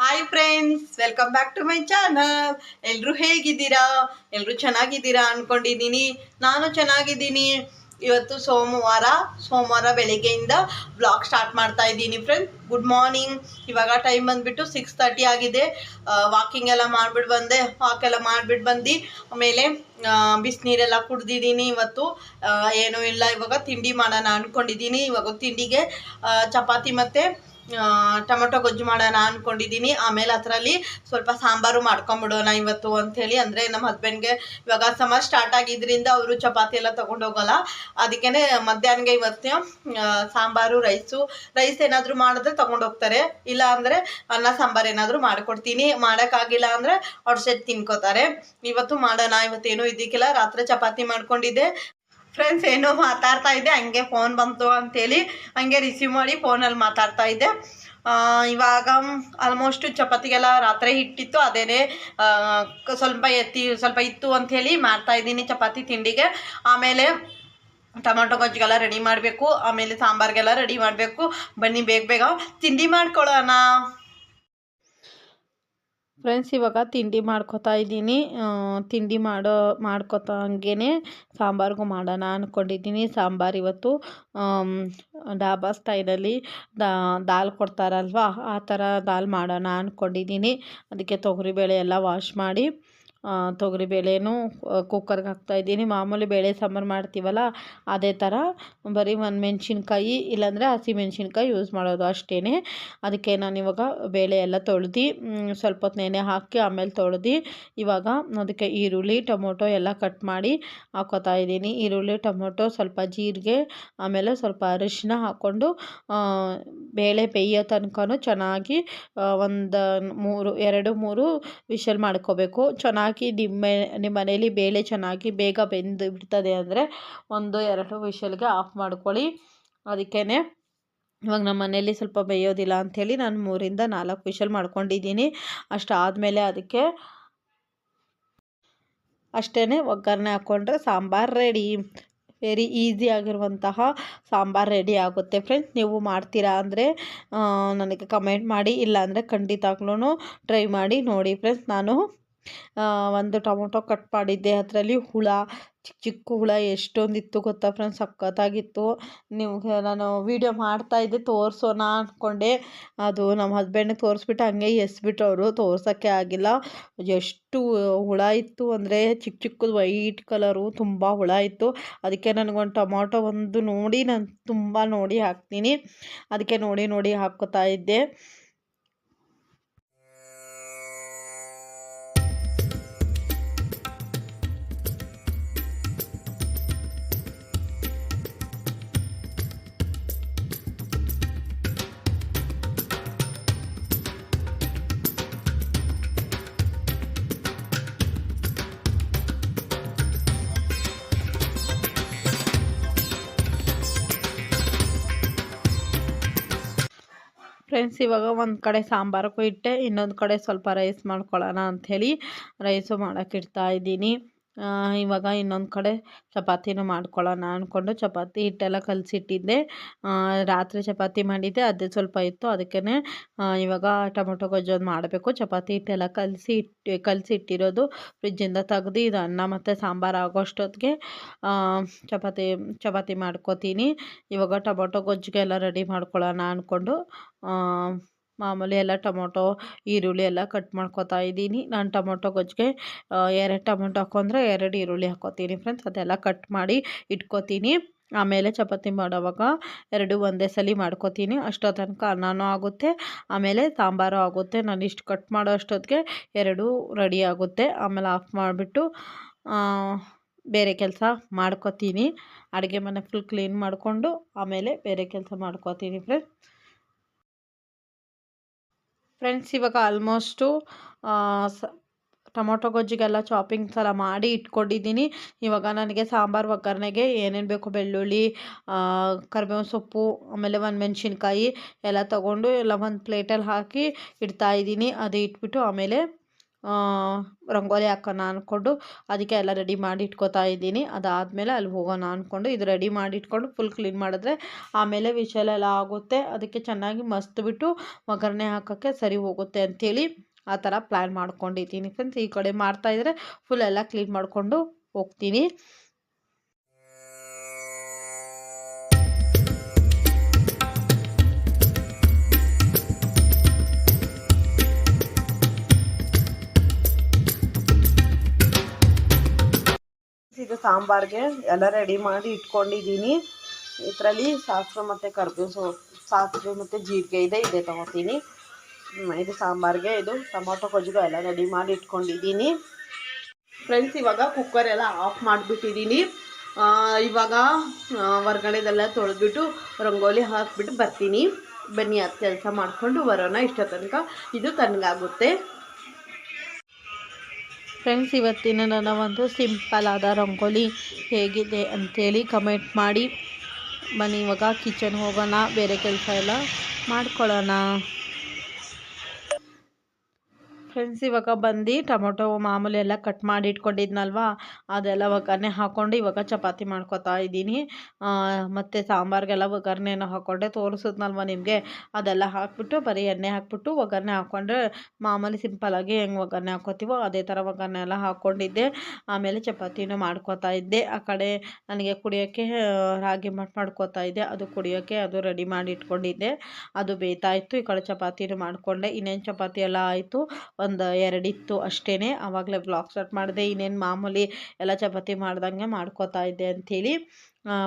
Hi friends welcome back to my channel ಎಲ್ಲರೂ ಹೇಗಿದ್ದೀರಾ? ಎಲ್ಲರೂ ಚೆನ್ನಾಗಿದ್ದೀರಾ ಅನ್ಕೊಂಡಿದ್ದೀನಿ. ನಾನು ಚೆನ್ನಾಗಿದ್ದೀನಿ. ಇವತ್ತು ಸೋಮವಾರ ಸೋಮವಾರ ಬೆಳಿಗ್ಗೆಯಿಂದ ಬ್ಲಾಗ್ ಸ್ಟಾರ್ಟ್ ಮಾಡ್ತಾ ಇದ್ದೀನಿ ಫ್ರೆಂಡ್ ಗುಡ್ ಮಾರ್ನಿಂಗ್ ಇವಾಗ ಟೈಮ್ ಬಂದ್ಬಿಟ್ಟು ಸಿಕ್ಸ್ ತರ್ಟಿ ಆಗಿದೆ. ವಾಕಿಂಗ್ ಎಲ್ಲ ಮಾಡಿಬಿಟ್ಟು ಬಂದೆ. ವಾಕ್ ಎಲ್ಲ ಮಾಡಿಬಿಟ್ಟು ಬಂದು, ಆಮೇಲೆ ಬಿಸಿನೀರೆಲ್ಲ ಕುಡ್ದಿದ್ದೀನಿ ಇವತ್ತು. ಏನೂ ಇಲ್ಲ ಇವಾಗ ತಿಂಡಿ ಮಾಡೋಣ ಅಂದ್ಕೊಂಡಿದ್ದೀನಿ ಇವಾಗ ತಿಂಡಿಗೆ ಚಪಾತಿ ಮತ್ತು ಟೊಮೊಟೊ ಗೊಜ್ಜು ಮಾಡೋಣ ಅಂದ್ಕೊಂಡಿದ್ದೀನಿ ಆಮೇಲೆ ಅದರಲ್ಲಿ ಸ್ವಲ್ಪ ಸಾಂಬಾರು ಮಾಡ್ಕೊಂಬಿಡೋಣ ಇವತ್ತು ಅಂಥೇಳಿ. ಅಂದರೆ ನಮ್ಮ ಹಸ್ಬೆಂಡ್ಗೆ ಇವಾಗ ಸಮರ್ ಸ್ಟಾರ್ಟ್ ಆಗಿದ್ದರಿಂದ ಅವರು ಚಪಾತಿ ಎಲ್ಲ ತೊಗೊಂಡು ಹೋಗೋಲ್ಲ ಅದಕ್ಕೇ ಮಧ್ಯಾಹ್ನಗೆ ಇವತ್ತು ಸಾಂಬಾರು, ರೈಸು. ರೈಸ್ ಏನಾದರೂ ಮಾಡಿದ್ರೆ ತೊಗೊಂಡು ಹೋಗ್ತಾರೆ ಇಲ್ಲ ಅಂದರೆ ಅನ್ನ, ಸಾಂಬಾರು ಏನಾದರೂ ಮಾಡಿಕೊಡ್ತೀನಿ. ಮಾಡೋಕ್ಕಾಗಿಲ್ಲ ಅಂದರೆ ಅವ್ರ ಸೆಟ್ ತಿನ್ಕೋತಾರೆ. ಇವತ್ತು ಮಾಡೋಣ, ಇವತ್ತೇನೂ ಇದ್ದಕ್ಕಿಲ್ಲ ರಾತ್ರಿ ಚಪಾತಿ ಮಾಡ್ಕೊಂಡಿದ್ದೆ. ಫ್ರೆಂಡ್ಸ್ ಏನೋ ಮಾತಾಡ್ತಾ ಇದ್ದೆ ಹಂಗೆ ಫೋನ್ ಬಂತು ಅಂತೇಳಿ ಹಂಗೆ ರಿಸೀವ್ ಮಾಡಿ ಫೋನಲ್ಲಿ ಮಾತಾಡ್ತಾ ಇದ್ದೆ ಇವಾಗ ಆಲ್ಮೋಸ್ಟ್ ಚಪಾತಿಗೆಲ್ಲ ರಾತ್ರಿ ಹಿಟ್ಟಿತ್ತು. ಅದೇನೆ ಕ- ಸ್ವಲ್ಪ ಎತ್ತಿ, ಸ್ವಲ್ಪ ಇತ್ತು ಅಂಥೇಳಿ ಮಾಡ್ತಾಯಿದ್ದೀನಿ ಚಪಾತಿ ತಿಂಡಿಗೆ. ಆಮೇಲೆ ಟೊಮೊಟೊ ಗೊಜ್ಜಿಗೆಲ್ಲ ರೆಡಿ ಮಾಡಬೇಕು. ಆಮೇಲೆ ಸಾಂಬಾರಿಗೆಲ್ಲ ರೆಡಿ ಮಾಡಬೇಕು. ಬನ್ನಿ ಬೇಗ ಬೇಗ. ತಿಂಡಿ ಮಾಡ್ಕೊಳ್ಳೋಣ. ಫ್ರೆಂಡ್ಸ್ ಇವಾಗ ತಿಂಡಿ ಮಾಡ್ಕೊತಾ ಇದ್ದೀನಿ. ತಿಂಡಿ ಮಾಡೋ, ಮಾಡ್ಕೊತಾ ಹಂಗೇ ಸಾಂಬಾರಿಗೂ ಮಾಡೋಣ ಅಂದ್ಕೊಂಡಿದ್ದೀನಿ ಸಾಂಬಾರು ಇವತ್ತು ಡಾಬಾ ಸ್ಟೈಲಲ್ಲಿ ದಾಲ್ ಕೊಡ್ತಾರಲ್ವ, ಆ ಥರ ದಾಲ್ ಮಾಡೋಣ ಅಂದ್ಕೊಂಡಿದ್ದೀನಿ ಅದಕ್ಕೆ ತೊಗರಿಬೇಳೆ ಎಲ್ಲ ವಾಶ್ ಮಾಡಿ. ತೊಗರಿಬೇಳೆನೂ ಕುಕ್ಕರ್ಗೆ ಹಾಕ್ತಾಯಿದ್ದೀನಿ ಮಾಮೂಲಿ ಬೇಳೆ ಸಾಂಬಾರು ಮಾಡ್ತೀವಲ್ಲ, ಅದೇ ಥರ ಬರೀ ಒಂದು ಮೆಣಸಿನ್ಕಾಯಿ ಇಲ್ಲಾಂದರೆ ಹಸಿಮೆಣ್ಸಿನ್ಕಾಯಿ ಯೂಸ್ ಮಾಡೋದು ಅಷ್ಟೇ ಅದಕ್ಕೆ ನಾನು ಇವಾಗ ಬೇಳೆ ಎಲ್ಲ ತೊಳೆದು ಸ್ವಲ್ಪ ಹೊತ್ತು ನೆನೆ ಹಾಕಿ ಆಮೇಲೆ ತೊಳೆದು, ಇವಾಗ ಅದಕ್ಕೆ ಈರುಳ್ಳಿ, ಟೊಮೊಟೊ ಎಲ್ಲ ಕಟ್ ಮಾಡಿ ಹಾಕೋತಾ ಇದ್ದೀನಿ. ಈರುಳ್ಳಿ, ಟೊಮೊಟೊ ಸ್ವಲ್ಪ ಜೀರಿಗೆ, ಆಮೇಲೆ ಸ್ವಲ್ಪ ಅರಿಶಿನ ಹಾಕ್ಕೊಂಡು ಬೇಳೆ ಬೇಯೋ ತನಕನೂ ಚೆನ್ನಾಗಿ ಒಂದು ಮೂರು, ಎರಡು, ಮೂರು ವಿಷಲ್ ಮಾಡ್ಕೋಬೇಕು. ಚೆನ್ನಾಗಿ ನಿಮ್ಮ ನಿಮ್ಮ ಮನೇಲಿ ಬೇಳೆ ಚೆನ್ನಾಗಿ ಬೇಗ ಬೆಂದು ಬಿಡ್ತದೆ ಅಂದರೆ ಒಂದು ಎರಡು ವಿಷಲ್ಗೆ ಆಫ್ ಮಾಡ್ಕೊಳ್ಳಿ. ಅದಕ್ಕೇ ಇವಾಗ ನಮ್ಮ ಮನೇಲಿ ಸ್ವಲ್ಪ ಬೇಯೋದಿಲ್ಲ ಅಂಥೇಳಿ ನಾನು ಮೂರಿಂದ ನಾಲ್ಕು ವಿಷಲ್ ಮಾಡ್ಕೊಂಡಿದ್ದೀನಿ. ಅಷ್ಟಾದಮೇಲೆ ಅದಕ್ಕೆ ಅಷ್ಟೇ ಒಗ್ಗರಣೆ ಹಾಕ್ಕೊಂಡ್ರೆ ಸಾಂಬಾರು ರೆಡಿ ವೆರಿ ಈಸಿ ಆಗಿರುವಂತಹ ಸಾಂಬಾರು ರೆಡಿ ಆಗುತ್ತೆ ಫ್ರೆಂಡ್ಸ್ ನೀವು ಮಾಡ್ತೀರಾ ಅಂದರೆ ನನಗೆ ಕಮೆಂಟ್ ಮಾಡಿ, ಇಲ್ಲಾಂದರೆ ಖಂಡಿತಾಗ್ಲೂ ಟ್ರೈ ಮಾಡಿ ನೋಡಿ ಫ್ರೆಂಡ್ಸ್ ನಾನು ಒಂದು ಟೊಮೊಟೊ ಕಟ್ ಮಾಡಿದ್ದೆ. ಅದರಲ್ಲಿ ಹುಳ ಚಿಕ್ಕ ಚಿಕ್ಕ ಹುಳ ಎಷ್ಟೊಂದಿತ್ತು ಗೊತ್ತಾ ಫ್ರೆಂಡ್ಸ್? ಸಖತ್ತಾಗಿತ್ತು. ನಿಮ್ಗೆ ನಾನು ವೀಡಿಯೋ ಮಾಡ್ತಾಯಿದ್ದೆ ತೋರಿಸೋಣ ಅಂದ್ಕೊಂಡೆ ಅದು ನಮ್ಮ ಹಸ್ಬೆಂಡ್ ತೋರಿಸ್ಬಿಟ್ಟು ಹಂಗೆ ಎಸ್ಬಿಟ್ಟು ಅವರು. ತೋರ್ಸೋಕ್ಕೆ ಆಗಿಲ್ಲ. ಎಷ್ಟು ಹುಳ ಇತ್ತು ಅಂದರೆ ಚಿಕ್ಕ ಚಿಕ್ಕದು ವೈಟ್ ಕಲರು, ತುಂಬ ಹುಳ ಇತ್ತು. ಅದಕ್ಕೆ ನನಗೊಂದು ಟೊಮೊಟೊ ಒಂದು ನೋಡಿ, ನಾನು ತುಂಬ ನೋಡಿ ಹಾಕ್ತೀನಿ. ಅದಕ್ಕೆ ನೋಡಿ ನೋಡಿ ಹಾಕ್ಕೊತಾ ಇದ್ದೆ. ಫ್ರೆಂಡ್ಸ್ ಇವಾಗ ಒಂದು ಕಡೆ ಸಾಂಬಾರಕ್ಕೂ ಇಟ್ಟೆ, ಇನ್ನೊಂದು ಕಡೆ ಸ್ವಲ್ಪ ರೈಸ್ ಮಾಡ್ಕೊಳ್ಳೋಣ ಅಂಥೇಳಿ ರೈಸು ಮಾಡೋಕ್ಕಿಡ್ತಾ ಇದ್ದೀನಿ. ಇವಾಗ ಇನ್ನೊಂದು ಕಡೆ ಚಪಾತಿನೂ ಮಾಡ್ಕೊಳ್ಳೋಣ ಅಂದ್ಕೊಂಡು ಚಪಾತಿ ಹಿಟ್ಟೆಲ್ಲ ಕಲಸಿಟ್ಟಿದ್ದೆ. ರಾತ್ರಿ ಚಪಾತಿ ಮಾಡಿದ್ದೆ, ಅದೇ ಸ್ವಲ್ಪ ಇತ್ತು ಅದಕ್ಕೇ ಇವಾಗ ಟೊಮೊಟೊ ಗೊಜ್ಜೊಂದು ಮಾಡಬೇಕು. ಚಪಾತಿ ಹಿಟ್ಟೆಲ್ಲ ಕಲಸಿ ಇಟ್ಟು ಕಲಸಿ ಇಟ್ಟಿರೋದು ಫ್ರಿಜ್ಜಿಂದ ತೆಗ್ದು ಇದು ಅನ್ನ ಮತ್ತು ಸಾಂಬಾರು ಆಗೋಷ್ಟೊತ್ತಿಗೆ ಚಪಾತಿ ಚಪಾತಿ ಮಾಡ್ಕೋತೀನಿ. ಇವಾಗ ಟೊಮೊಟೊ ಗೊಜ್ಜಿಗೆಲ್ಲ ರೆಡಿ ಮಾಡ್ಕೊಳ್ಳೋಣ ಅಂದ್ಕೊಂಡು ಮಾಮೂಲಿ ಎಲ್ಲ ಟೊಮೊಟೊ, ಈರುಳ್ಳಿ ಎಲ್ಲ ಕಟ್ ಮಾಡ್ಕೊತಾ ಇದ್ದೀನಿ. ನಾನು ಟೊಮೊಟೊ ಗೊಜ್ಜಿಗೆ ಎರಡು ಟೊಮೊಟೊ ಹಾಕೊಂಡ್ರೆ ಎರಡು ಈರುಳ್ಳಿ ಹಾಕ್ಕೋತೀನಿ ಫ್ರೆಂಡ್ಸ್ ಅದೆಲ್ಲ ಕಟ್ ಮಾಡಿ ಇಟ್ಕೋತೀನಿ. ಆಮೇಲೆ ಚಪಾತಿ ಮಾಡೋವಾಗ ಎರಡು ಒಂದೇ ಸಲ ಮಾಡ್ಕೋತೀನಿ. ಅಷ್ಟೋ ತನಕ ಅನ್ನನೂ ಆಗುತ್ತೆ. ಆಮೇಲೆ ಸಾಂಬಾರು ಆಗುತ್ತೆ. ನಾನು ಇಷ್ಟು ಕಟ್ ಮಾಡೋ ಅಷ್ಟೊತ್ತಿಗೆ ಎರಡು ರೆಡಿ ಆಗುತ್ತೆ. ಆಮೇಲೆ ಆಫ್ ಮಾಡಿಬಿಟ್ಟು ಬೇರೆ ಕೆಲಸ ಮಾಡ್ಕೋತೀನಿ. ಅಡುಗೆ ಮನೆ ಫುಲ್ ಕ್ಲೀನ್ ಮಾಡಿಕೊಂಡು ಆಮೇಲೆ ಬೇರೆ ಕೆಲಸ ಮಾಡ್ಕೋತೀನಿ ಫ್ರೆಂಡ್ಸ್ ಫ್ರೆಂಡ್ಸ್, ಇವಾಗ ಆಲ್ಮೋಸ್ಟು ಟೊಮೊಟೊ ಗೊಜ್ಜಿಗೆಲ್ಲ ಚಾಪಿಂಗ್ಸ್ ಎಲ್ಲ ಮಾಡಿ ಇಟ್ಕೊಂಡಿದ್ದೀನಿ. ಇವಾಗ ನನಗೆ ಸಾಂಬಾರು ಒಗ್ಗರಣೆಗೆ ಏನೇನು ಬೇಕು, ಬೆಳ್ಳುಳ್ಳಿ ಕರಿಬೇವಿನ ಸೊಪ್ಪು, ಆಮೇಲೆ ಒಂದು ಮೆಣಸಿನ್ಕಾಯಿ ಎಲ್ಲ ತಗೊಂಡು ಎಲ್ಲ ಒಂದು ಪ್ಲೇಟಲ್ಲಿ ಹಾಕಿ ಇಡ್ತಾಯಿದ್ದೀನಿ ಅದು ಇಟ್ಬಿಟ್ಟು ಆಮೇಲೆ ರಂಗೋಲಿ ಹಾಕೋಣ ಅಂದ್ಕೊಂಡು ಅದಕ್ಕೆ ಎಲ್ಲ ರೆಡಿ ಮಾಡಿ ಇಟ್ಕೋತಾ ಇದ್ದೀನಿ. ಅದಾದಮೇಲೆ ಅಲ್ಲಿ ಹೋಗೋಣ ಅಂದ್ಕೊಂಡು ಇದು ರೆಡಿ ಮಾಡಿ ಇಟ್ಕೊಂಡು ಫುಲ್ ಕ್ಲೀನ್ ಮಾಡಿದ್ರೆ ಆಮೇಲೆ ವಿಷಲ್ ಎಲ್ಲ ಆಗುತ್ತೆ. ಅದಕ್ಕೆ ಚೆನ್ನಾಗಿ ಮಸ್ತ್ ಬಿಟ್ಟು ಒಗ್ಗರಣೆ ಹಾಕೋಕ್ಕೆ ಸರಿ ಹೋಗುತ್ತೆ ಅಂಥೇಳಿ ಆ ಥರ ಪ್ಲ್ಯಾನ್ ಮಾಡ್ಕೊಂಡಿದ್ದೀನಿ. ಫ್ರೆಂಡ್ಸ್ ಈ ಕಡೆ ಮಾಡ್ತಾಯಿದ್ರೆ ಫುಲ್ ಎಲ್ಲ ಕ್ಲೀನ್ ಮಾಡಿಕೊಂಡು ಹೋಗ್ತೀನಿ. ಸಾಂಬಾರಿಗೆ ಎಲ್ಲ ರೆಡಿ ಮಾಡಿ ಇಟ್ಕೊಂಡಿದ್ದೀನಿ. ಇದರಲ್ಲಿ ಸಾಸಿವೆ ಮತ್ತು ಕರ್ಬೇವು ಸೊ, ಸಾಸಿವೆ ಮತ್ತು ಜೀರಿಗೆ ಇದೆ ಇದೆ ತೊಗೋತೀನಿ. ಇದು ಸಾಂಬಾರಿಗೆ, ಇದು ಟೊಮೊಟೊ ಕೊಜ್ಜಿಗೆ ಎಲ್ಲ ರೆಡಿ ಮಾಡಿ ಇಟ್ಕೊಂಡಿದ್ದೀನಿ. ಫ್ರೆಂಡ್ಸ್ ಇವಾಗ ಕುಕ್ಕರ್ ಎಲ್ಲ ಆಫ್ ಮಾಡಿಬಿಟ್ಟಿದ್ದೀನಿ. ಇವಾಗ ಹೊರಗಡೆದೆಲ್ಲ ತೊಳೆದ್ಬಿಟ್ಟು ರಂಗೋಲಿ ಹಾಕಿಬಿಟ್ಟು ಬರ್ತೀನಿ. ಬನ್ನಿ, ಅದು ಕೆಲಸ ಮಾಡಿಕೊಂಡು ಬರೋಣ. ಇಷ್ಟೋ ತನಕ ಇದು ತಣ್ಣಗಾಗುತ್ತೆ ಫ್ರೆಂಡ್ಸ್ ಇವತ್ತಿನ ನನ್ನ ಒಂದು ಸಿಂಪಲ್ ಆದ ರಂಗೋಲಿ ಹೇಗಿದೆ ಅಂಥೇಳಿ ಕಮೆಂಟ್ ಮಾಡಿ. ಬನ್ನಿ, ಇವಾಗ ಕಿಚನ್ ಹೋಗೋಣ, ಬೇರೆ ಕೆಲಸ ಎಲ್ಲ ಮಾಡ್ಕೊಳ್ಳೋಣ. ಫ್ರೆಂಡ್ಸ್ ಇವಾಗ ಬಂದು ಟೊಮೊಟೊ ಮಾಮೂಲಿ ಎಲ್ಲ ಕಟ್ ಮಾಡಿ ಇಟ್ಕೊಂಡಿದ್ನಲ್ವ? ಅದೆಲ್ಲ ಒಗ್ಗರಣೆ ಹಾಕ್ಕೊಂಡು ಇವಾಗ ಚಪಾತಿ ಮಾಡ್ಕೊತಾ ಇದ್ದೀನಿ. ಮತ್ತು ಸಾಂಬಾರಿಗೆಲ್ಲ ಒಗ್ಗರಣೆನ ಹಾಕ್ಕೊಂಡೆ ತೋರಿಸಿದ್ನಲ್ವ ನಿಮಗೆ? ಅದೆಲ್ಲ ಹಾಕ್ಬಿಟ್ಟು ಬರೀ ಎಣ್ಣೆ ಹಾಕ್ಬಿಟ್ಟು ಒಗ್ಗರಣೆ ಹಾಕ್ಕೊಂಡ್ರೆ ಮಾಮೂಲಿ ಸಿಂಪಲಾಗಿ ಹೆಂಗೆ ಒಗ್ಗರಣೆ ಹಾಕ್ಕೋತೀವೋ ಅದೇ ಥರ ಒಗ್ಗರಣೆ ಎಲ್ಲ ಹಾಕ್ಕೊಂಡಿದ್ದೆ ಆಮೇಲೆ ಚಪಾತಿನೂ ಮಾಡ್ಕೊತಾ ಇದ್ದೆ. ಆ ಕಡೆ ನನಗೆ ಕುಡಿಯೋಕ್ಕೆ ರಾಗಿ ಮಟ್ ಮಾಡ್ಕೊತಾ ಇದ್ದೆ. ಅದು ಕುಡಿಯೋಕ್ಕೆ ಅದು ರೆಡಿ ಮಾಡಿ ಇಟ್ಕೊಂಡಿದ್ದೆ. ಅದು ಬೇಯ್ತಾ ಇತ್ತು. ಈ ಕಡೆ ಚಪಾತಿನೂ ಮಾಡಿಕೊಂಡೆ. ಇನ್ನೇನು ಚಪಾತಿ ಎಲ್ಲ ಆಯಿತು? ಒಂದು ಎರಡಿತ್ತು ಅಷ್ಟೇ ಆವಾಗಲೇ ಬ್ಲಾಗ್ ಸ್ಟಾರ್ಟ್ ಮಾಡಿದೆ, ಇನ್ನೇನು ಮಾಮೂಲಿ ಎಲ್ಲ ಚಪಾತಿ ಮಾಡ್ದಂಗೆ ಮಾಡ್ಕೋತಾ ಇದ್ದೆ ಅಂಥೇಳಿ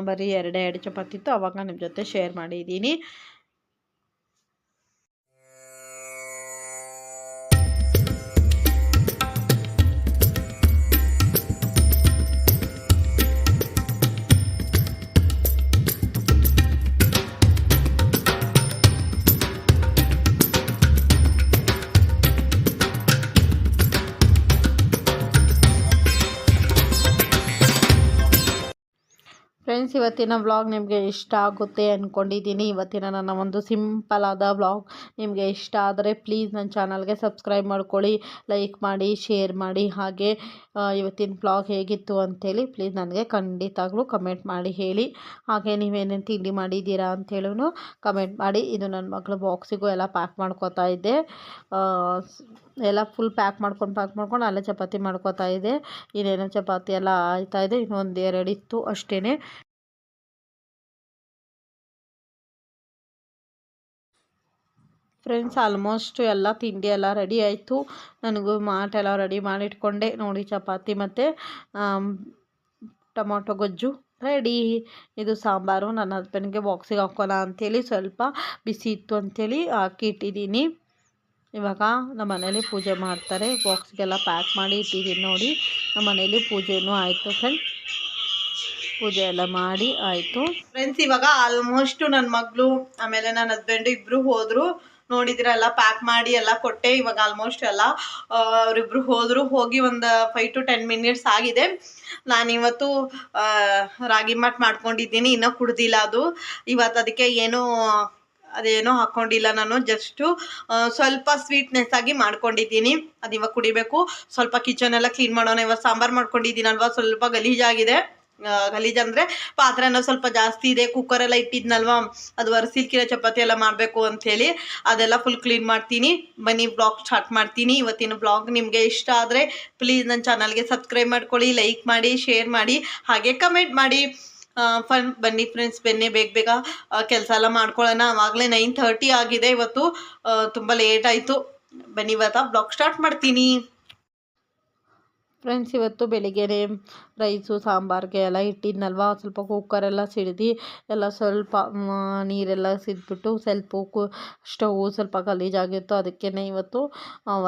ಬರೀ ಎರಡೇ ಎರಡು ಚಪಾತಿ ಇತ್ತು. ಆವಾಗ ನಿಮ್ಮ ಜೊತೆ ಶೇರ್ ಮಾಡಿದ್ದೀನಿ. ಫ್ರೆಂಡ್ಸ್ ಇವತ್ತಿನ ವ್ಲಾಗ್ ನಿಮಗೆ ಇಷ್ಟ ಆಗುತ್ತೆ ಅಂದ್ಕೊಂಡಿದ್ದೀನಿ ಇವತ್ತಿನ ನನ್ನ ಒಂದು ಸಿಂಪಲ್ ಆದ ವ್ಲಾಗ್ ನಿಮಗೆ ಇಷ್ಟ ಆದರೆ ಪ್ಲೀಸ್ ನನ್ನ ಚಾನಲ್ಗೆ ಸಬ್ಸ್ಕ್ರೈಬ್ ಮಾಡ್ಕೊಳ್ಳಿ ಲೈಕ್ ಮಾಡಿ ಶೇರ್ ಮಾಡಿ. ಹಾಗೆ ಇವತ್ತಿನ ವ್ಲಾಗ್ ಹೇಗಿತ್ತು ಅಂಥೇಳಿ ಪ್ಲೀಸ್ ನನಗೆ ಖಂಡಿತಾಗ್ಲೂ ಕಮೆಂಟ್ ಮಾಡಿ ಹೇಳಿ. ಹಾಗೆ ನೀವೇನೇನು ತಿಂಡಿ ಮಾಡಿದ್ದೀರಾ ಅಂಥೇಳೂ ಕಮೆಂಟ್ ಮಾಡಿ. ಇದು ನನ್ನ ಮಗಳ ಬಾಕ್ಸಿಗೂ ಎಲ್ಲ ಪ್ಯಾಕ್ ಮಾಡ್ಕೋತಾ ಇದ್ದೆ ಎಲ್ಲ ಫುಲ್ ಪ್ಯಾಕ್ ಮಾಡ್ಕೊಂಡು ಪ್ಯಾಕ್ ಮಾಡ್ಕೊಂಡು ಅಲ್ಲೇ ಚಪಾತಿ ಮಾಡ್ಕೋತಾ ಇದ್ದೆ ಇನ್ನೇನೋ ಚಪಾತಿ ಎಲ್ಲ ಆಯ್ತಾ ಇದೆ. ಇನ್ನೊಂದು ಎರಡು ಇತ್ತು ಅಷ್ಟೇ ಫ್ರೆಂಡ್ಸ್ ಆಲ್ಮೋಸ್ಟ್ ಎಲ್ಲ ತಿಂಡಿ ಎಲ್ಲ ರೆಡಿ ಆಯಿತು. ನನಗೂ ಮಾಟೆಲ್ಲ ರೆಡಿ ಮಾಡಿಟ್ಕೊಂಡೆ. ನೋಡಿ ಚಪಾತಿ ಮತ್ತು ಟೊಮೊಟೊ ಗೊಜ್ಜು ರೆಡಿ ಇದು ಸಾಂಬಾರು. ನನ್ನ ಹಸ್ಬೆಂಡ್ಗೆ ಬಾಕ್ಸಿಗೆ ಹಾಕೋಣ ಅಂಥೇಳಿ ಸ್ವಲ್ಪ ಬಿಸಿ ಇತ್ತು ಅಂಥೇಳಿ ಹಾಕಿ ಇಟ್ಟಿದ್ದೀನಿ. ಇವಾಗ ನಮ್ಮ ಮನೇಲಿ ಪೂಜೆ ಮಾಡ್ತಾರೆ. ಬಾಕ್ಸ್ಗೆಲ್ಲ ಪ್ಯಾಕ್ ಮಾಡಿ ಇಟ್ಟಿದ್ದೀನಿ ನೋಡಿ. ನಮ್ಮ ಮನೇಲಿ ಪೂಜೆನೂ ಆಯಿತು ಫ್ರೆಂಡ್ ಪೂಜೆ ಎಲ್ಲ ಮಾಡಿ ಆಯಿತು. ಫ್ರೆಂಡ್ಸ್ ಇವಾಗ ಆಲ್ಮೋಸ್ಟು ನನ್ನ ಮಗಳು, ಆಮೇಲೆ ನನ್ನ ಹಸ್ಬೆಂಡು ಇಬ್ಬರು ಹೋದ್ರು. ನೋಡಿದ್ರೆ ಎಲ್ಲ ಪ್ಯಾಕ್ ಮಾಡಿ ಎಲ್ಲ ಕೊಟ್ಟೆ. ಇವಾಗ ಆಲ್ಮೋಸ್ಟ್ ಎಲ್ಲ ಅವರಿಬ್ರು ಹೋದ್ರು. ಹೋಗಿ ಒಂದು ಫೈವ್ ಟು ಟೆನ್ ಮಿನಿಟ್ಸ್ ಆಗಿದೆ. ನಾನಿವತ್ತು ರಾಗಿ ಮಾಟ್ ಮಾಡ್ಕೊಂಡಿದ್ದೀನಿ. ಇನ್ನೂ ಕುಡ್ದಿಲ್ಲ ಅದು. ಇವತ್ತು ಅದಕ್ಕೆ ಏನೂ, ಅದೇನೋ ಹಾಕ್ಕೊಂಡಿಲ್ಲ ನಾನು. ಜಸ್ಟು ಸ್ವಲ್ಪ ಸ್ವೀಟ್ನೆಸ್ ಆಗಿ ಮಾಡ್ಕೊಂಡಿದ್ದೀನಿ. ಅದು ಇವಾಗ ಕುಡಿಬೇಕು. ಸ್ವಲ್ಪ ಕಿಚನ್ ಎಲ್ಲ ಕ್ಲೀನ್ ಮಾಡೋಣ. ಇವಾಗ ಸಾಂಬಾರು ಮಾಡ್ಕೊಂಡಿದ್ದೀನಲ್ವ? ಸ್ವಲ್ಪ ಗಲೀಜಾಗಿದೆ. ಆ, ಗಲೀಜ್ ಅಂದರೆ ಪಾತ್ರೆನ ಸ್ವಲ್ಪ ಜಾಸ್ತಿ ಇದೆ ಕುಕ್ಕರ್ ಎಲ್ಲ ಇಟ್ಟಿದ್ನಲ್ವಾ? ಅದು ಒರೆಸಿಲ್ಕಿರೋ ಚಪಾತಿ ಎಲ್ಲ ಮಾಡಬೇಕು ಅಂಥೇಳಿ ಅದೆಲ್ಲ ಫುಲ್ ಕ್ಲೀನ್ ಮಾಡ್ತೀನಿ. ಬನ್ನಿ ಬ್ಲಾಗ್ ಸ್ಟಾರ್ಟ್ ಮಾಡ್ತೀನಿ. ಇವತ್ತಿನ ಬ್ಲಾಗ್ ನಿಮಗೆ ಇಷ್ಟ ಆದರೆ ಪ್ಲೀಸ್ ನನ್ನ ಚಾನಲ್ಗೆ ಸಬ್ಸ್ಕ್ರೈಬ್ ಮಾಡ್ಕೊಳ್ಳಿ ಲೈಕ್ ಮಾಡಿ ಶೇರ್ ಮಾಡಿ ಹಾಗೆ ಕಮೆಂಟ್ ಮಾಡಿ. ಫನ್ ಬನ್ನಿ ಫ್ರೆಂಡ್ಸ್ ಬೆನ್ನೆ ಬೇಗ ಬೇಗ ಕೆಲಸ ಎಲ್ಲ ಮಾಡ್ಕೊಳ್ಳೋಣ. ಆವಾಗಲೇ ನೈನ್ ಆಗಿದೆ ಇವತ್ತು. ತುಂಬ ಲೇಟ್ ಆಯಿತು. ಬನ್ನಿ ಇವತ್ತ ಬ್ಲಾಗ್ ಸ್ಟಾರ್ಟ್ ಮಾಡ್ತೀನಿ. ಫ್ರೆಂಡ್ಸ್ ಇವತ್ತು ಬೆಳಿಗ್ಗೆನೆ ರೈಸು ಸಾಂಬಾರಿಗೆ ಎಲ್ಲ ಇಟ್ಟಿದ್ನಲ್ವ? ಸ್ವಲ್ಪ ಕುಕ್ಕರೆಲ್ಲ ಸಿಡಿದು, ಎಲ್ಲ ಸ್ವಲ್ಪ ನೀರೆಲ್ಲ ಸಿದ್ಬಿಟ್ಟು ಸ್ವಲ್ಪ ಕು ಸ್ಟವ್ ಸ್ವಲ್ಪ ಗಲೀಜಾಗಿತ್ತು ಅದಕ್ಕೇ ಇವತ್ತು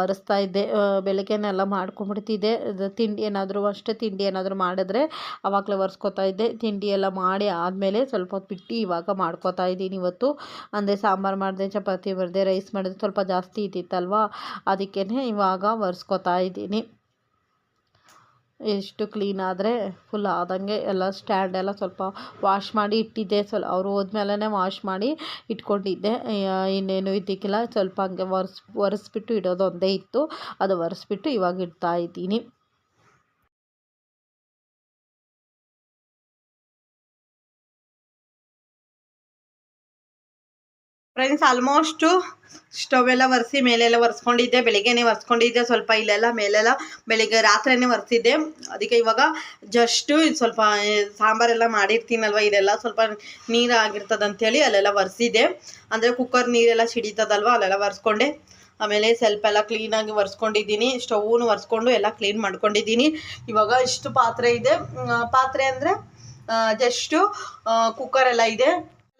ಒರೆಸ್ತಾ ಇದ್ದೆ. ಬೆಳಗ್ಗೆನೆಲ್ಲ ಮಾಡ್ಕೊಂಬಿಡ್ತಿದ್ದೆ ತಿಂಡಿ ಏನಾದರೂ, ಅಷ್ಟೇ ತಿಂಡಿ ಏನಾದರೂ ಮಾಡಿದ್ರೆ ಆವಾಗಲೇ ಒರೆಸ್ಕೊತಾ ಇದ್ದೆ. ತಿಂಡಿ ಎಲ್ಲ ಮಾಡಿ ಆದಮೇಲೆ ಸ್ವಲ್ಪ ಹೊತ್ತು ಬಿಟ್ಟು ಇವಾಗ ಮಾಡ್ಕೊತಾ ಇದ್ದೀನಿ ಇವತ್ತು. ಅಂದರೆ ಸಾಂಬಾರು ಮಾಡಿದೆ, ಚಪಾತಿ ಬರದೆ ರೈಸ್ ಮಾಡಿದೆ, ಸ್ವಲ್ಪ ಜಾಸ್ತಿ ಇದ್ದಿತ್ತಲ್ವ? ಅದಕ್ಕೇ ಇವಾಗ ಒರೆಸ್ಕೊತಾ ಇದ್ದೀನಿ. ಎಷ್ಟು ಕ್ಲೀನ್ ಆದರೆ ಫುಲ್ ಆದಂಗೆ ಎಲ್ಲ ಸ್ಟ್ಯಾಂಡ್ ಎಲ್ಲ ಸ್ವಲ್ಪ ವಾಶ್ ಮಾಡಿ ಇಟ್ಟಿದ್ದೆ. ಸ್ವಲ್ಪ ಅವರು ಹೋದ್ಮೇಲೆ ವಾಶ್ ಮಾಡಿ ಇಟ್ಕೊಂಡಿದ್ದೆ. ಇನ್ನೇನು ಇದಕ್ಕೆಲ್ಲ ಸ್ವಲ್ಪ ಹಂಗೆ ಒರೆಸ್, ಒರೆಸ್ಬಿಟ್ಟು ಇಡೋದು ಒಂದೇ ಇತ್ತು. ಅದು ಒರೆಸ್ಬಿಟ್ಟು ಇವಾಗ ಇಡ್ತಾ ಇದ್ದೀನಿ. ಫ್ರೆಂಡ್ಸ್ ಆಲ್ಮೋಸ್ಟು ಸ್ಟವ್ ಎಲ್ಲ ಒರೆಸಿ, ಮೇಲೆಲ್ಲ ಒರೆಸ್ಕೊಂಡಿದ್ದೆ. ಬೆಳಿಗ್ಗೆನೇ ಒರೆಸ್ಕೊಂಡಿದ್ದೆ. ಸ್ವಲ್ಪ ಇಲ್ಲೆಲ್ಲ, ಮೇಲೆಲ್ಲ ಬೆಳಿಗ್ಗೆ ರಾತ್ರಿನೇ ಒರೆಸಿದ್ದೆ. ಅದಕ್ಕೆ ಇವಾಗ ಜಸ್ಟು ಇದು ಸ್ವಲ್ಪ ಸಾಂಬಾರೆಲ್ಲ ಮಾಡಿರ್ತೀನಲ್ವ? ಇದೆಲ್ಲ ಸ್ವಲ್ಪ ನೀರು ಅಂಥೇಳಿ ಅಲ್ಲೆಲ್ಲ ಒರೆಸಿದ್ದೆ. ಅಂದರೆ ಕುಕ್ಕರ್ ನೀರೆಲ್ಲ ಸಿಡಿತದಲ್ವ? ಅಲ್ಲೆಲ್ಲ ಒರೆಸ್ಕೊಂಡೆ. ಆಮೇಲೆ ಸ್ವಲ್ಪ ಎಲ್ಲ ಕ್ಲೀನಾಗಿ ಒರೆಸ್ಕೊಂಡಿದ್ದೀನಿ. ಸ್ಟವ್ನು ಒರೆಸ್ಕೊಂಡು ಎಲ್ಲ ಕ್ಲೀನ್ ಮಾಡ್ಕೊಂಡಿದ್ದೀನಿ. ಇವಾಗ ಇಷ್ಟು ಪಾತ್ರೆ ಇದೆ. ಪಾತ್ರೆ ಅಂದರೆ ಜಸ್ಟು ಕುಕ್ಕರೆಲ್ಲ ಇದೆ.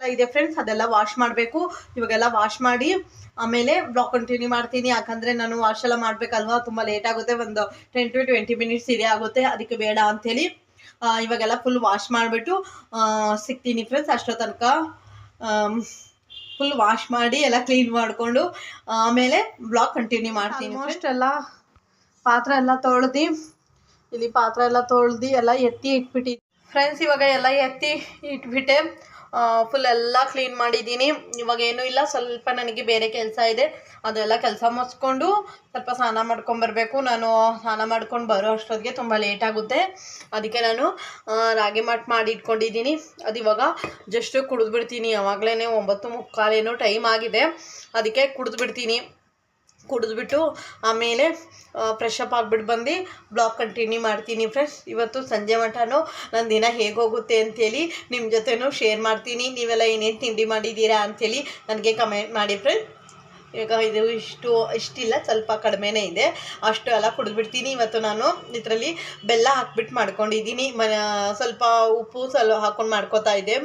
ಇದೆ ಫ್ರೆಂಡ್ಸ್ ಅದೆಲ್ಲ ವಾಶ್ ಮಾಡಬೇಕು. ಇವಾಗೆಲ್ಲ ವಾಶ್ ಮಾಡಿ ಆಮೇಲೆ ಬ್ಲಾಗ್ ಕಂಟಿನ್ಯೂ ಮಾಡ್ತೀನಿ. ಯಾಕಂದ್ರೆ ನಾನು ವಾಶ್ ಎಲ್ಲ ಮಾಡಬೇಕಲ್ವಾ? ತುಂಬ ಲೇಟ್ ಆಗುತ್ತೆ. ಒಂದು ಟೆನ್ ಟು ಟ್ವೆಂಟಿ ಮಿನಿಟ್ಸ್ ಇದೆ ಆಗುತ್ತೆ. ಅದಕ್ಕೆ ಬೇಡ ಅಂಥೇಳಿ ಆ, ಇವಾಗೆಲ್ಲ ಫುಲ್ ವಾಶ್ ಮಾಡಿಬಿಟ್ಟು ಸಿಗ್ತೀನಿ ಫ್ರೆಂಡ್ಸ್ ಅಷ್ಟೋ ತನಕ ಫುಲ್ ವಾಶ್ ಮಾಡಿ ಎಲ್ಲ ಕ್ಲೀನ್ ಮಾಡಿಕೊಂಡು ಆಮೇಲೆ ಬ್ಲಾಗ್ ಕಂಟಿನ್ಯೂ ಮಾಡ್ತೀನಿ ಅಷ್ಟೆಲ್ಲ ಪಾತ್ರೆ ಎಲ್ಲ ತೊಳ್ದು ಇಲ್ಲಿ ಪಾತ್ರೆ ಎಲ್ಲ ತೊಳ್ದು ಎಲ್ಲ ಎತ್ತಿ ಇಟ್ಬಿಟ್ಟಿ ಫ್ರೆಂಡ್ಸ್ ಇವಾಗ ಎಲ್ಲ ಎತ್ತಿ ಇಟ್ಬಿಟ್ಟೆ. ಫುಲ್ ಎಲ್ಲ ಕ್ಲೀನ್ ಮಾಡಿದ್ದೀನಿ. ಇವಾಗ ಏನೂ ಇಲ್ಲ, ಸ್ವಲ್ಪ ನನಗೆ ಬೇರೆ ಕೆಲಸ ಇದೆ. ಅದೆಲ್ಲ ಕೆಲಸ ಮುಗಿಸ್ಕೊಂಡು ಸ್ವಲ್ಪ ಸ್ನಾನ ಮಾಡ್ಕೊಂಬರ್ಬೇಕು ನಾನು ಸ್ನಾನ ಮಾಡ್ಕೊಂಡು ಬರೋ ಅಷ್ಟೊತ್ತಿಗೆ ತುಂಬ ಲೇಟ್ ಆಗುತ್ತೆ. ಅದಕ್ಕೆ ನಾನು ರಾಗಿ ಮಾಟ್ ಮಾಡಿ ಇಟ್ಕೊಂಡಿದ್ದೀನಿ. ಅದು ಇವಾಗ ಜಸ್ಟ್ ಕುಡಿದ್ಬಿಡ್ತೀನಿ. ಯಾವಾಗಲೇ ಒಂಬತ್ತು ಮುಕ್ಕಾಲೇನೋ ಟೈಮ್ ಆಗಿದೆ. ಅದಕ್ಕೆ ಕುಡಿದ್ಬಿಡ್ತೀನಿ. ಕುಡಿದ್ಬಿಟ್ಟು ಆಮೇಲೆ ಫ್ರೆಶ್ ಅಪ್ ಆಗಿಬಿಟ್ಟು ಬಂದು ಬ್ಲಾಗ್ ಕಂಟಿನ್ಯೂ ಮಾಡ್ತೀನಿ ಫ್ರೆಂಡ್ಸ್ ಇವತ್ತು ಸಂಜೆ ಮಟನೂ ನನ್ನ ದಿನ ಹೇಗೋಗುತ್ತೆ ಅಂತೇಳಿ ನಿಮ್ಮ ಜೊತೆನೂ ಶೇರ್ ಮಾಡ್ತೀನಿ. ನೀವೆಲ್ಲ ಏನೇನು ತಿಂಡಿ ಮಾಡಿದ್ದೀರಾ ಅಂಥೇಳಿ ನನಗೆ ಕಮೆಂಟ್ ಮಾಡಿ ಫ್ರೆಂಡ್ ಈಗ ಇದು ಇಷ್ಟು, ಇಷ್ಟಿಲ್ಲ, ಸ್ವಲ್ಪ ಕಡಿಮೆನೇ ಇದೆ. ಅಷ್ಟು ಎಲ್ಲ ಕುಡಿದ್ಬಿಡ್ತೀನಿ. ಇವತ್ತು ನಾನು ಇದರಲ್ಲಿ ಬೆಲ್ಲ ಹಾಕ್ಬಿಟ್ಟು ಮಾಡ್ಕೊಂಡಿದ್ದೀನಿ. ಮ ಸ್ವಲ್ಪ ಉಪ್ಪು ಸ್ವಲ್ಪ ಹಾಕ್ಕೊಂಡು ಮಾಡ್ಕೋತಾ ಇದ್ದೆ.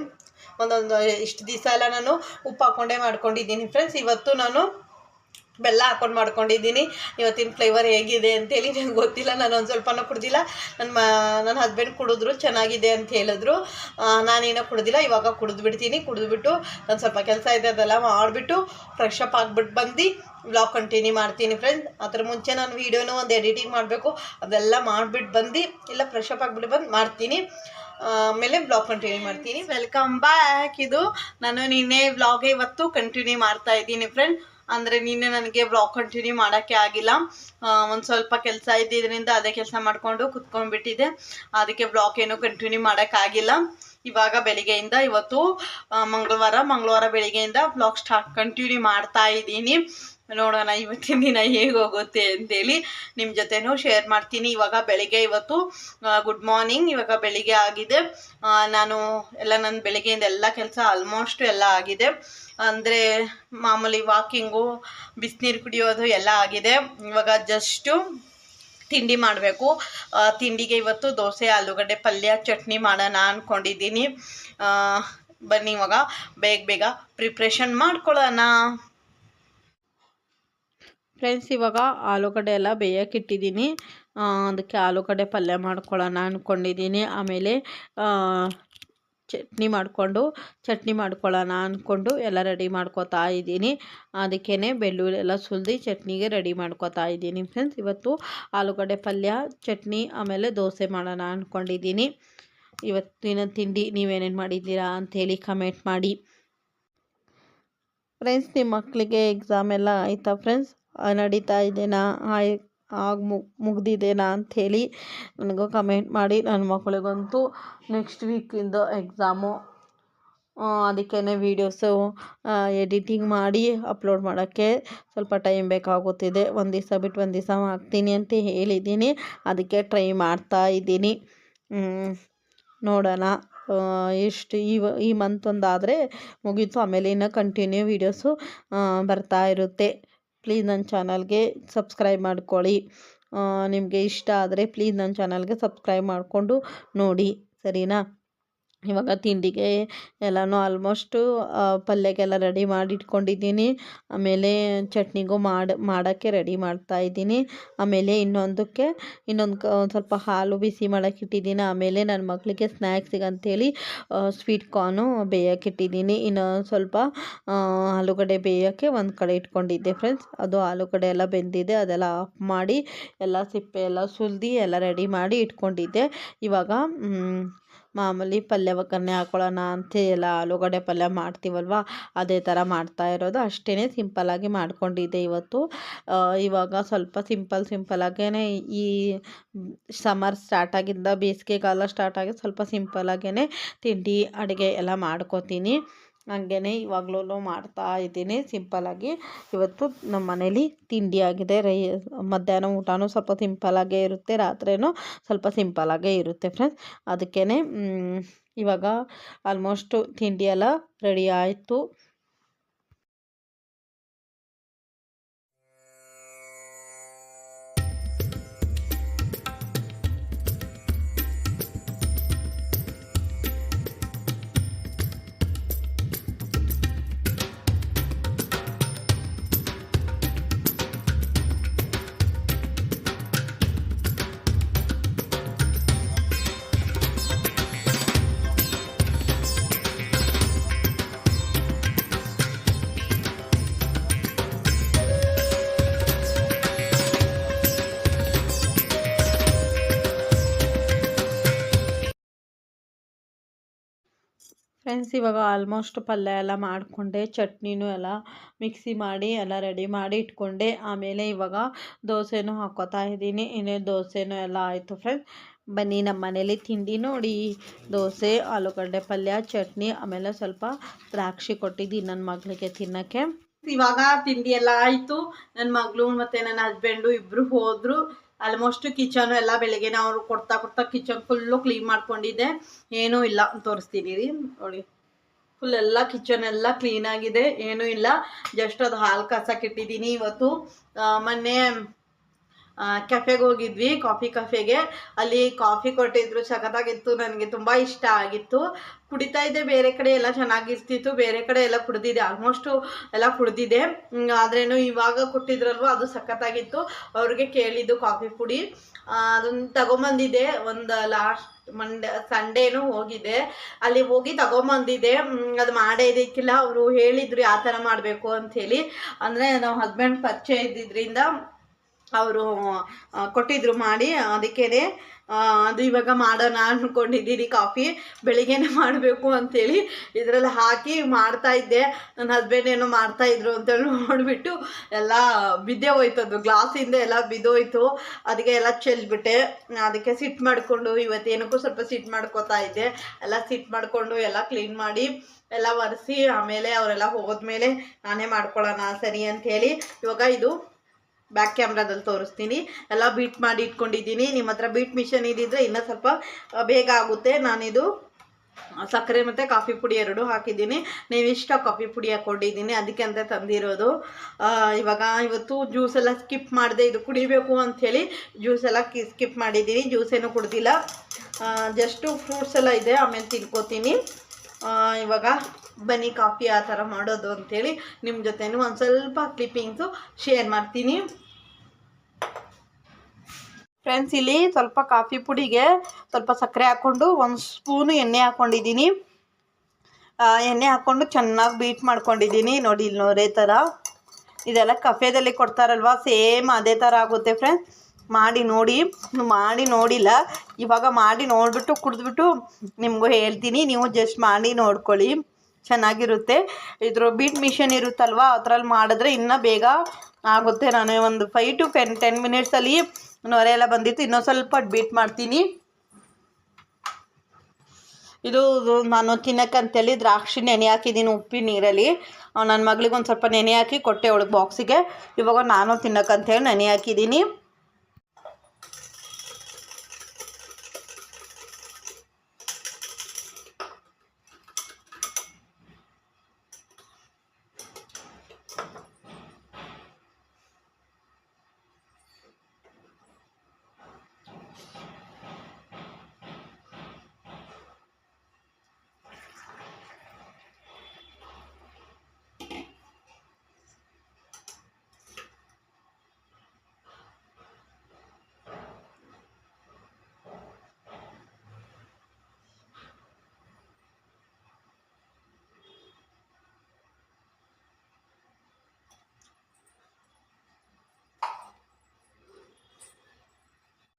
ಒಂದೊಂದು, ಇಷ್ಟು ದಿವಸ ಎಲ್ಲ ನಾನು ಉಪ್ಪು ಹಾಕ್ಕೊಂಡೇ ಮಾಡ್ಕೊಂಡಿದ್ದೀನಿ ಫ್ರೆಂಡ್ಸ್ ಇವತ್ತು ನಾನು ಬೆಲ್ಲ ಹಾಕೊಂಡು ಮಾಡ್ಕೊಂಡಿದ್ದೀನಿ. ಇವತ್ತಿನ ಫ್ಲೇವರ್ ಹೇಗಿದೆ ಅಂತೇಳಿ ನನಗೆ ಗೊತ್ತಿಲ್ಲ. ನಾನು ಒಂದು ಸ್ವಲ್ಪನೂ ಕುಡ್ದಿಲ್ಲ. ನನ್ನ ಮ ನನ್ನ ಹಸ್ಬೆಂಡ್ ಕುಡಿದ್ರು ಚೆನ್ನಾಗಿದೆ ಅಂತ ಹೇಳಿದ್ರು. ನಾನೇನೋ ಕುಡ್ದಿಲ್ಲ. ಇವಾಗ ಕುಡಿದು ಬಿಡ್ತೀನಿ ಕುಡಿದ್ಬಿಟ್ಟು ನಾನು ಸ್ವಲ್ಪ ಕೆಲಸ ಇದೆ ಅದೆಲ್ಲ ಮಾಡಿಬಿಟ್ಟು ಫ್ರೆಶ್ ಅಪ್ ಆಗಿಬಿಟ್ಟು ಬಂದು ಬ್ಲಾಗ್ ಕಂಟಿನ್ಯೂ ಮಾಡ್ತೀನಿ ಫ್ರೆಂಡ್ಸ್ ಅದ್ರ ಮುಂಚೆ ನಾನು ವೀಡಿಯೋನೂ ಒಂದು ಎಡಿಟಿಂಗ್ ಮಾಡಬೇಕು. ಅದೆಲ್ಲ ಮಾಡಿಬಿಟ್ಟು ಬಂದು ಇಲ್ಲ ಫ್ರೆಶ್ ಅಪ್ ಆಗಿಬಿಟ್ಟು ಬಂದು ಮಾಡ್ತೀನಿ. ಆಮೇಲೆ ಬ್ಲಾಗ್ ಕಂಟಿನ್ಯೂ ಮಾಡ್ತೀನಿ. ವೆಲ್ಕಮ್ ಬ್ಯಾಕ್ ಇದು ನಾನು ನಿನ್ನೆ ಬ್ಲಾಗ್ ಇವತ್ತು ಕಂಟಿನ್ಯೂ ಮಾಡ್ತಾ ಇದ್ದೀನಿ ಫ್ರೆಂಡ್ ಅಂದರೆ ನಿನ್ನೆ ನನಗೆ ಬ್ಲಾಗ್ ಕಂಟಿನ್ಯೂ ಮಾಡೋಕ್ಕೆ ಆಗಿಲ್ಲ. ಒಂದು ಸ್ವಲ್ಪ ಕೆಲಸ ಇದ್ದಿದ್ದರಿಂದ ಅದೇ ಕೆಲಸ ಮಾಡಿಕೊಂಡು ಕುತ್ಕೊಂಡ್ಬಿಟ್ಟಿದೆ ಅದಕ್ಕೆ ಬ್ಲಾಗ್ ಏನೂ ಕಂಟಿನ್ಯೂ ಮಾಡೋಕ್ಕಾಗಿಲ್ಲ ಇವಾಗ ಬೆಳಿಗ್ಗೆಯಿಂದ ಇವತ್ತು ಮಂಗಳವಾರ ಮಂಗಳವಾರ ಬೆಳಿಗ್ಗೆಯಿಂದ ಬ್ಲಾಗ್ ಸ್ಟಾರ್ಟ್ ಕಂಟಿನ್ಯೂ ಮಾಡ್ತಾ ಇದ್ದೀನಿ. ನೋಡೋಣ, ಇವತ್ತಿನ ದಿನ ಹೇಗೆ ಹೋಗುತ್ತೆ ಅಂತೇಳಿ ನಿಮ್ಮ ಜೊತೆನೂ ಶೇರ್ ಮಾಡ್ತೀನಿ. ಇವಾಗ ಬೆಳಿಗ್ಗೆ ಇವತ್ತು ಗುಡ್ ಮಾರ್ನಿಂಗ್ ಇವಾಗ ಬೆಳಿಗ್ಗೆ ಆಗಿದೆ. ನಾನು ಎಲ್ಲ ನನ್ನ ಬೆಳಿಗ್ಗೆಯಿಂದ ಎಲ್ಲ ಕೆಲಸ ಆಲ್ಮೋಸ್ಟ್ ಎಲ್ಲ ಆಗಿದೆ. ಅಂದರೆ ಮಾಮೂಲಿ ವಾಕಿಂಗು ಬಿಸಿನೀರು ಕುಡಿಯೋದು ಎಲ್ಲ ಆಗಿದೆ. ಇವಾಗ ಜಸ್ಟು ತಿಂಡಿ ಮಾಡಬೇಕು. ತಿಂಡಿಗೆ ಇವತ್ತು ದೋಸೆ, ಆಲೂಗಡ್ಡೆ, ಪಲ್ಯ, ಚಟ್ನಿ ಮಾಡೋಣ ಅಂದ್ಕೊಂಡಿದ್ದೀನಿ ಬನ್ನಿ ಇವಾಗ, ಬೇಗ ಬೇಗ ಪ್ರಿಪ್ರೇಷನ್ ಮಾಡ್ಕೊಳ್ಳೋಣ. ಫ್ರೆಂಡ್ಸ್ ಇವಾಗ ಆಲೂಗಡ್ಡೆ ಎಲ್ಲ ಬೇಯಕ್ಕೆ ಇಟ್ಟಿದ್ದೀನಿ. ಅದಕ್ಕೆ ಆಲೂಗಡ್ಡೆ ಪಲ್ಯ ಮಾಡ್ಕೊಳ್ಳೋಣ ಅಂದ್ಕೊಂಡಿದ್ದೀನಿ ಆಮೇಲೆ ಚಟ್ನಿ ಮಾಡಿಕೊಂಡು, ಚಟ್ನಿ ಮಾಡ್ಕೊಳ್ಳೋಣ ಅಂದ್ಕೊಂಡು ಎಲ್ಲ ರೆಡಿ ಮಾಡ್ಕೊತಾ ಇದ್ದೀನಿ. ಅದಕ್ಕೇ ಬೆಳ್ಳುಳ್ಳಿ ಎಲ್ಲ ಸುಲಿದು ಚಟ್ನಿಗೆ ರೆಡಿ ಮಾಡ್ಕೊತಾ ಇದ್ದೀನಿ. ಫ್ರೆಂಡ್ಸ್ ಇವತ್ತು ಆಲೂಗಡ್ಡೆ ಪಲ್ಯ, ಚಟ್ನಿ, ಆಮೇಲೆ ದೋಸೆ ಮಾಡೋಣ ಅಂದ್ಕೊಂಡಿದ್ದೀನಿ ಇವತ್ತಿನ ತಿಂಡಿ ನೀವೇನೇನು ಮಾಡಿದ್ದೀರಾ ಅಂಥೇಳಿ ಕಮೆಂಟ್ ಮಾಡಿ. ಫ್ರೆಂಡ್ಸ್ ನಿಮ್ಮ ಮಕ್ಕಳಿಗೆ ಎಕ್ಸಾಮ್ ಎಲ್ಲ ಆಯಿತಾ ಫ್ರೆಂಡ್ಸ್ ನಡೀತಾ ಇದ್ದೇನಾ ಆಯ್, ಆಗ ಮುಗ್ ಮುಗ್ದಿದೆನಾ ಅಂಥೇಳಿ ನನಗೂ ಕಮೆಂಟ್ ಮಾಡಿ. ನನ್ನ ಮಕ್ಕಳಿಗಂತೂ ನೆಕ್ಸ್ಟ್ ವೀಕಿಂದ ಎಕ್ಸಾಮು ಅದಕ್ಕೇ ವೀಡಿಯೋಸು ಎಡಿಟಿಂಗ್ ಮಾಡಿ ಅಪ್ಲೋಡ್ ಮಾಡೋಕ್ಕೆ ಸ್ವಲ್ಪ ಟೈಮ್ ಬೇಕಾಗುತ್ತಿದೆ. ಒಂದು ದಿವಸ ಬಿಟ್ಟು ಒಂದು ದಿವಸ ಹಾಕ್ತೀನಿ ಅಂತ ಹೇಳಿದ್ದೀನಿ. ಅದಕ್ಕೆ ಟ್ರೈ ಮಾಡ್ತಾ ಇದ್ದೀನಿ. ನೋಡೋಣ. ಎಷ್ಟು ಈ ಈ ಮಂತ್ ಒಂದಾದರೆ ಮುಗೀತು. ಆಮೇಲೆ ಇನ್ನು ಕಂಟಿನ್ಯೂ ವೀಡಿಯೋಸು ಬರ್ತಾ ಇರುತ್ತೆ. ಪ್ಲೀಸ್ ನನ್ನ ಚಾನಲ್ಗೆ ಸಬ್ಸ್ಕ್ರೈಬ್ ಮಾಡ್ಕೊಳ್ಳಿ. ನಿಮಗೆ ಇಷ್ಟ ಆದರೆ ಪ್ಲೀಸ್ ನನ್ನ ಚಾನಲ್ಗೆ ಸಬ್ಸ್ಕ್ರೈಬ್ ಮಾಡಿಕೊಂಡು ನೋಡಿ. ಸರಿನಾ? ಇವಾಗ ತಿಂಡಿಗೆ ಎಲ್ಲನೂ ಆಲ್ಮೋಸ್ಟು ಪಲ್ಯಕ್ಕೆಲ್ಲ ರೆಡಿ ಮಾಡಿ ಇಟ್ಕೊಂಡಿದ್ದೀನಿ. ಆಮೇಲೆ ಚಟ್ನಿಗೂ ಮಾಡಿ, ಮಾಡೋಕ್ಕೆ ರೆಡಿ ಮಾಡ್ತಾ ಇದ್ದೀನಿ. ಆಮೇಲೆ ಇನ್ನೊಂದಕ್ಕೆ, ಇನ್ನೊಂದು ಕ, ಒಂದು ಸ್ವಲ್ಪ ಹಾಲು ಬಿಸಿ ಮಾಡೋಕ್ಕೆ ಇಟ್ಟಿದ್ದೀನಿ. ಆಮೇಲೆ ನನ್ನ ಮಕ್ಕಳಿಗೆ ಸ್ನ್ಯಾಕ್ಸಿಗೆ ಅಂಥೇಳಿ ಸ್ವೀಟ್ ಕಾರ್ನು ಬೇಯಕ್ಕೆ ಇಟ್ಟಿದ್ದೀನಿ. ಇನ್ನು ಸ್ವಲ್ಪ ಆಲೂಗಡ್ಡೆ ಬೇಯೋಕ್ಕೆ ಒಂದು ಕಡೆ ಇಟ್ಕೊಂಡಿದ್ದೆ ಫ್ರೆಂಡ್ಸ್ ಅದು ಆಲೂಗಡ್ಡೆ ಎಲ್ಲ ಬೆಂದಿದೆ, ಅದೆಲ್ಲ ಆಫ್ ಮಾಡಿ, ಎಲ್ಲ ಸಿಪ್ಪೆ ಎಲ್ಲ ಸುಲಿದು ಎಲ್ಲ ರೆಡಿ ಮಾಡಿ ಇಟ್ಕೊಂಡಿದ್ದೆ. ಇವಾಗ ಮಾಮೂಲಿ ಪಲ್ಯ ಒಗ್ಗರಣೆ ಹಾಕೊಳ್ಳೋಣ ಅಂತ ಎಲ್ಲ ಆಲೂಗಡ್ಡೆ ಪಲ್ಯ ಮಾಡ್ತೀವಲ್ವ? ಅದೇ ಥರ ಮಾಡ್ತಾ ಇರೋದು. ಅಷ್ಟೇ ಸಿಂಪಲ್ಲಾಗಿ ಮಾಡ್ಕೊಂಡಿದ್ದೆ ಇವತ್ತು. ಇವಾಗ ಸ್ವಲ್ಪ ಸಿಂಪಲ್ ಸಿಂಪಲ್ಲಾಗೇ ಈ ಸಮ್ಮರ್ ಸ್ಟಾರ್ಟ್ ಆಗಿದ್ದ ಬೇಸಿಗೆಗಾಲ ಸ್ಟಾರ್ಟ್ ಆಗಿ ಸ್ವಲ್ಪ ಸಿಂಪಲ್ಲಾಗೇ ತಿಂಡಿ, ಅಡುಗೆ ಎಲ್ಲ ಮಾಡ್ಕೋತೀನಿ. ಹಂಗೇ ಇವಾಗಲೂ ಮಾಡ್ತಾ ಇದ್ದೀನಿ. ಸಿಂಪಲ್ಲಾಗಿ ಇವತ್ತು ನಮ್ಮ ಮನೇಲಿ ತಿಂಡಿ ಆಗಿದೆ. ರೈ, ಮಧ್ಯಾಹ್ನ ಊಟನೂ ಸ್ವಲ್ಪ ಸಿಂಪಲ್ಲಾಗೇ ಇರುತ್ತೆ. ರಾತ್ರಿನೂ ಸ್ವಲ್ಪ ಸಿಂಪಲ್ಲಾಗೇ ಇರುತ್ತೆ ಫ್ರೆಂಡ್ಸ್ ಅದಕ್ಕೇ ಇವಾಗ ಆಲ್ಮೋಸ್ಟು ತಿಂಡಿಯೆಲ್ಲ ರೆಡಿ ಆಯಿತು. ಫ್ರೆಂಡ್ಸ್ ಇವಾಗ ಆಲ್ಮೋಸ್ಟ್ ಪಲ್ಯ ಎಲ್ಲ ಮಾಡಿಕೊಂಡೆ, ಚಟ್ನಿನೂ ಎಲ್ಲ ಮಿಕ್ಸಿ ಮಾಡಿ ಎಲ್ಲ ರೆಡಿ ಮಾಡಿ ಇಟ್ಕೊಂಡೆ. ಆಮೇಲೆ ಇವಾಗ ದೋಸೆನೂ ಹಾಕೋತಾ ಇದ್ದೀನಿ. ಇನ್ನೇ ದೋಸೆನೂ ಎಲ್ಲ ಆಯಿತು ಫ್ರೆಂಡ್ಸ್ ಬನ್ನಿ ನಮ್ಮ ಮನೇಲಿ ತಿಂಡಿ ನೋಡಿ. ದೋಸೆ, ಆಲೂಗಡ್ಡೆ ಪಲ್ಯ, ಚಟ್ನಿ, ಆಮೇಲೆ ಸ್ವಲ್ಪ ದ್ರಾಕ್ಷಿ ಕೊಟ್ಟಿದ್ದೀನಿ ನನ್ನ ಮಗಳಿಗೆ ತಿನ್ನೋಕ್ಕೆ. ಇವಾಗ ತಿಂಡಿ ಎಲ್ಲ ಆಯಿತು. ನನ್ನ ಮಗಳು ಮತ್ತು ನನ್ನ ಹಸ್ಬೆಂಡು ಇಬ್ಬರು ಹೋದ್ರು. ಆಲ್ಮೋಸ್ಟ್ ಕಿಚನ್ ಎಲ್ಲ ಬೆಳಗ್ಗೆನ ಅವ್ರು ಕೊಡ್ತಾ ಕೊಡ್ತಾ ಕಿಚನ್ ಫುಲ್ಲು ಕ್ಲೀನ್ ಮಾಡ್ಕೊಂಡಿದ್ದೆ. ಏನೂ ಇಲ್ಲ, ತೋರಿಸ್ತೀನಿ ರೀ, ನೋಡಿ. ಫುಲ್ ಎಲ್ಲ ಕಿಚನ್ ಎಲ್ಲ ಕ್ಲೀನ್ ಆಗಿದೆ, ಏನೂ ಇಲ್ಲ. ಜಸ್ಟ್ ಅದು ಹಾಲು ಕಾಸಕ್ಕೆ ಇಟ್ಟಿದ್ದೀನಿ ಇವತ್ತು. ಮೊನ್ನೆ ಕೆಫೆಗೆ ಹೋಗಿದ್ವಿ, ಕಾಫಿ ಕಫೆಗೆ. ಅಲ್ಲಿ ಕಾಫಿ ಕೊಟ್ಟಿದ್ರು, ಸಖತ್ತಾಗಿತ್ತು, ನನಗೆ ತುಂಬ ಇಷ್ಟ ಆಗಿತ್ತು. ಕುಡಿತಾ ಇದ್ದೆ, ಬೇರೆ ಕಡೆ ಎಲ್ಲ ಚೆನ್ನಾಗಿರ್ತಿತ್ತು, ಬೇರೆ ಕಡೆ ಎಲ್ಲ ಕುಡಿದಿದೆ ಆಲ್ಮೋಸ್ಟು ಎಲ್ಲ ಕುಡಿದಿದೆ ಆದ್ರೇನು ಇವಾಗ ಕೊಟ್ಟಿದ್ರಲ್ವ, ಅದು ಸಖತ್ತಾಗಿತ್ತು. ಅವ್ರಿಗೆ ಕೇಳಿದ್ದು ಕಾಫಿ ಪುಡಿ. ಅದನ್ನು ತಗೊಂಬಂದಿದೆ ಒಂದು ಲಾಸ್ಟ್ ಮಂಡೇ, ಸಂಡೇನು ಹೋಗಿದೆ ಅಲ್ಲಿ ಹೋಗಿ ತಗೊಂಬಂದಿದೆ ಅದು ಮಾಡೇ ಇದಕ್ಕಿಲ್ಲ ಅವರು ಹೇಳಿದ್ರು, ಯಾವ ಥರ ಮಾಡಬೇಕು ಅಂಥೇಳಿ. ಅಂದರೆ ನಾವು ಹಸ್ಬೆಂಡ್ ಪರಿಚಯ ಇದ್ದಿದ್ರಿಂದ ಅವರು ಕೊಟ್ಟಿದ್ರು ಮಾಡಿ, ಅದಕ್ಕೇನೆ ಅದು ಇವಾಗ ಮಾಡೋಣ ಅಂದ್ಕೊಂಡಿದ್ದೀನಿ ಕಾಫಿ, ಬೆಳಿಗ್ಗೆನೆ ಮಾಡಬೇಕು ಅಂಥೇಳಿ ಇದರಲ್ಲಿ ಹಾಕಿ ಮಾಡ್ತಾ ಇದ್ದೆ. ನನ್ನ ಹಸ್ಬೆಂಡ್ ಏನೋ ಮಾಡ್ತಾ ಇದ್ರು ಅಂತೇಳಿ ನೋಡಿಬಿಟ್ಟು ಎಲ್ಲ ಬಿದ್ದೆ ಹೋಯ್ತು ಅದು. ಗ್ಲಾಸಿಂದ ಎಲ್ಲ ಬಿದ್ದೋಯ್ತು. ಅದಕ್ಕೆ ಎಲ್ಲ ಚೆಲ್ಬಿಟ್ಟೆ. ಅದಕ್ಕೆ ಸಿಟ್ ಮಾಡಿಕೊಂಡು ಇವತ್ತೇನಕ್ಕೂ ಸ್ವಲ್ಪ ಸಿಟ್ ಮಾಡ್ಕೋತಾ ಇದ್ದೆ. ಎಲ್ಲ ಸಿಟ್ ಮಾಡಿಕೊಂಡು ಎಲ್ಲ ಕ್ಲೀನ್ ಮಾಡಿ ಎಲ್ಲ ಒರೆಸಿ ಆಮೇಲೆ ಅವರೆಲ್ಲ ಹೋದ್ಮೇಲೆ ನಾನೇ ಮಾಡ್ಕೊಳ್ಳೋಣ ಸರಿ ಅಂಥೇಳಿ ಇವಾಗ ಇದು ಬ್ಯಾಕ್ ಕ್ಯಾಮ್ರಾದಲ್ಲಿ ತೋರಿಸ್ತೀನಿ. ಎಲ್ಲ ಬೀಟ್ ಮಾಡಿ ಇಟ್ಕೊಂಡಿದ್ದೀನಿ. ನಿಮ್ಮ ಹತ್ರ ಬೀಟ್ ಮಿಷನ್ ಇದ್ದಿದ್ರೆ ಇನ್ನೂ ಸ್ವಲ್ಪ ಬೇಗ ಆಗುತ್ತೆ. ನಾನಿದು ಸಕ್ಕರೆ ಮತ್ತು ಕಾಫಿ ಪುಡಿ ಎರಡು ಹಾಕಿದ್ದೀನಿ. ನೀವು ಇಷ್ಟ ಕಾಫಿ ಪುಡಿ ಹಾಕ್ಕೊಂಡಿದ್ದೀನಿ ಅದಕ್ಕೆ ಅಂತ ತಂದಿರೋದು. ಇವಾಗ ಇವತ್ತು ಜ್ಯೂಸ್ ಎಲ್ಲ ಸ್ಕಿಪ್ ಮಾಡಿದೆ ಇದು ಕುಡಿಬೇಕು ಅಂಥೇಳಿ ಜ್ಯೂಸ್ ಎಲ್ಲ ಸ್ಕಿಪ್ ಮಾಡಿದ್ದೀನಿ. ಜ್ಯೂಸೇನು ಕುಡ್ದಿಲ್ಲ. ಜಸ್ಟು ಫ್ರೂಟ್ಸ್ ಎಲ್ಲ ಇದೆ. ಆಮೇಲೆ ತಿನ್ಕೋತೀನಿ. ಇವಾಗ ಬನ್ನಿ ಕಾಫಿ ಆ ಥರ ಮಾಡೋದು ಅಂಥೇಳಿ ನಿಮ್ಮ ಜೊತೆನೂ ಒಂದು ಸ್ವಲ್ಪ ಕ್ಲಿಪ್ಪಿಂಗ್ಸು ಶೇರ್ ಮಾಡ್ತೀನಿ. ಫ್ರೆಂಡ್ಸ್ ಇಲ್ಲಿ ಸ್ವಲ್ಪ ಕಾಫಿ ಪುಡಿಗೆ ಸ್ವಲ್ಪ ಸಕ್ಕರೆ ಹಾಕ್ಕೊಂಡು ಒಂದು ಸ್ಪೂನು ಎಣ್ಣೆ ಹಾಕ್ಕೊಂಡಿದ್ದೀನಿ ಎಣ್ಣೆ ಹಾಕ್ಕೊಂಡು ಚೆನ್ನಾಗಿ ಬೀಟ್ ಮಾಡ್ಕೊಂಡಿದ್ದೀನಿ. ನೋಡಿ ಇಲ್ಲಿ ನೋರೇ ಥರ ಇದೆಲ್ಲ ಕಫೇದಲ್ಲಿ ಕೊಡ್ತಾರಲ್ವ? ಸೇಮ್ ಅದೇ ಥರ ಆಗುತ್ತೆ ಫ್ರೆಂಡ್ಸ್ ಮಾಡಿ ನೋಡಿ. ಮಾಡಿ ನೋಡಿಲ್ಲ. ಇವಾಗ ಮಾಡಿ ನೋಡಿಬಿಟ್ಟು, ಕುಡಿದ್ಬಿಟ್ಟು ನಿಮಗೂ ಹೇಳ್ತೀನಿ. ನೀವು ಜಸ್ಟ್ ಮಾಡಿ ನೋಡ್ಕೊಳ್ಳಿ. ಚೆನ್ನಾಗಿರುತ್ತೆ. ಇದ್ರ ಬೀಟ್ ಮಿಷನ್ ಇರುತ್ತಲ್ವ? ಅದರಲ್ಲಿ ಮಾಡಿದ್ರೆ ಇನ್ನೂ ಬೇಗ ಆಗುತ್ತೆ. ನಾನು ಒಂದು ಫೈ ಟು ಟೆನ್ ಟೆನ್ ಮಿನಿಟ್ಸಲ್ಲಿ ನೊರೆ ಎಲ್ಲ ಬಂದಿತ್ತು, ಇನ್ನೊಂದು ಸ್ವಲ್ಪ ಬೀಟ್ ಮಾಡ್ತೀನಿ. ಇದು ನಾನು ತಿನ್ನಕ್ಕಂತೇಳಿ ದ್ರಾಕ್ಷಿ ನೆನೆ ಹಾಕಿದ್ದೀನಿ ಉಪ್ಪಿನ ನೀರಲ್ಲಿ. ನನ್ನ ಮಗಳಿಗೆ ಒಂದು ಸ್ವಲ್ಪ ನೆನೆ ಹಾಕಿ ಕೊಟ್ಟೆ ಅವಳಿಗೆ ಬಾಕ್ಸಿಗೆ ಇವಾಗ ನಾನು ತಿನ್ನಕ್ಕಂತೇಳಿ ನೆನೆ ಹಾಕಿದ್ದೀನಿ.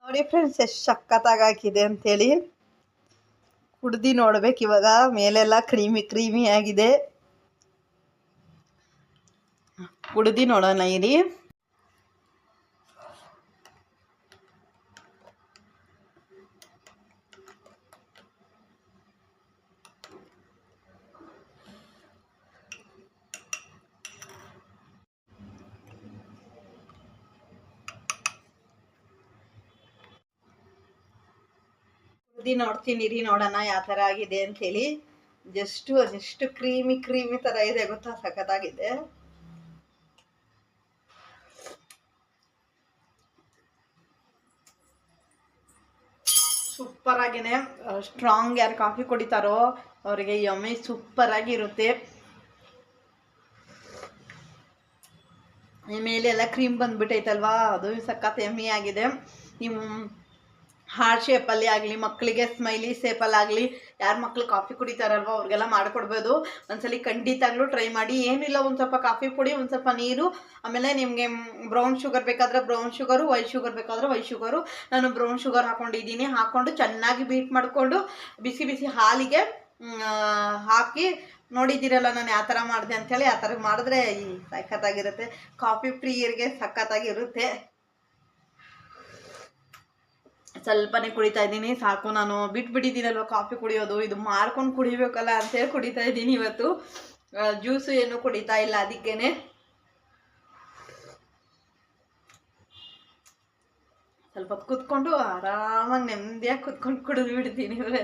ನೋಡಿ ಫ್ರೆಂಡ್ಸ್ ಎಷ್ಟು ಸಖತ್ತಾಗಿ ಹಾಕಿದೆ ಅಂಥೇಳಿ ಕುಡ್ದು ನೋಡ್ಬೇಕು, ಇವಾಗ ಮೇಲೆಲ್ಲ ಕ್ರೀಮಿ ಕ್ರೀಮಿ ಆಗಿದೆ. ಕುಡ್ದು ನೋಡೋಣ ಇರಿ ಕುಡ್ದು ನೋಡ್ತೀನಿ ರೀ ನೋಡೋಣ, ಯಾವ ಥರ ಆಗಿದೆ ಅಂಥೇಳಿ ಜಸ್ಟು ಅದೆಷ್ಟು ಕ್ರೀಮಿ ಕ್ರೀಮಿ ಥರ ಇದೆ ಗೊತ್ತಾ? ಸಖತ್ತಾಗಿದೆ. ಸೂಪರ್ ಆಗಿನೇ. ಸ್ಟ್ರಾಂಗ್ ಯಾರು ಕಾಫಿ ಕುಡಿತಾರೋ ಅವರಿಗೆ ಯಮ್ಮಿ ಸೂಪರ್ ಆಗಿರುತ್ತೆ. ಮೇಲೆ ಎಲ್ಲ ಕ್ರೀಮ್ ಬಂದ್ಬಿಟ್ಟೈತಲ್ವಾ? ಅದು ಸಖತ್ ಎಮ್ಮಿ ಆಗಿದೆ. ನೀವು ಹಾರ್ಟ್ ಶೇಪಲ್ಲಿ ಆಗಲಿ ಮಕ್ಕಳಿಗೆ ಸ್ಮೈಲಿ ಶೇಪಲ್ಲಿ ಆಗಲಿ, ಯಾರು ಮಕ್ಳು ಕಾಫಿ ಕುಡಿತಾರಲ್ವ ಅವ್ರಿಗೆಲ್ಲ ಮಾಡಿಕೊಡ್ಬೋದು. ಒಂದ್ಸಲಿ ಖಂಡಿತಾಗ್ಲೂ ಟ್ರೈ ಮಾಡಿ. ಏನಿಲ್ಲ, ಒಂದು ಸ್ವಲ್ಪ ಕಾಫಿ ಪುಡಿ, ಒಂದು ಸ್ವಲ್ಪ ನೀರು, ಆಮೇಲೆ ನಿಮಗೆ ಬ್ರೌನ್ ಶುಗರ್ ಬೇಕಾದರೆ ಬ್ರೌನ್ ಶುಗರು ವೈಟ್ ಶುಗರ್ ಬೇಕಾದರೆ ವೈಟ್ ಶುಗರು ನಾನು ಬ್ರೌನ್ ಶುಗರ್ ಹಾಕೊಂಡಿದ್ದೀನಿ. ಹಾಕ್ಕೊಂಡು ಚೆನ್ನಾಗಿ ಬೀಟ್ ಮಾಡಿಕೊಂಡು ಬಿಸಿ ಬಿಸಿ ಹಾಲಿಗೆ ಹಾಕಿ ನೋಡಿದ್ದೀರಲ್ಲ ನಾನು ಯಾವ ಥರ ಮಾಡಿದೆ ಅಂಥೇಳಿ ಆ ಥರ ಮಾಡಿದ್ರೆ ಈ ಸಖತ್ತಾಗಿರುತ್ತೆ. ಕಾಫಿ ಪ್ರಿಯರಿಗೆ ಸಖತ್ತಾಗಿರುತ್ತೆ. ಸ್ವಲ್ಪನೇ ಕುಡಿತಾ ಇದ್ದೀನಿ. ಸಾಕು, ನಾನು ಬಿಟ್ಬಿಟ್ಟಿದ್ದೀನಲ್ವ ಕಾಫಿ ಕುಡಿಯೋದು? ಇದು ಮಾರ್ಕೊಂಡು ಕುಡಿಬೇಕಲ್ಲ ಅಂತೇಳಿ ಕುಡಿತಾ ಇದ್ದೀನಿ ಇವತ್ತು. ಜ್ಯೂಸು ಏನು ಕುಡಿತಾ ಇಲ್ಲ ಅದಕ್ಕೇನೆ. ಸ್ವಲ್ಪ ಕುತ್ಕೊಂಡು ಆರಾಮಾಗಿ ನೆಮ್ಮದಿಯಾಗಿ ಕುತ್ಕೊಂಡು ಕುಡಿದು ಬಿಡ್ತೀನಿ ಇವರೆ.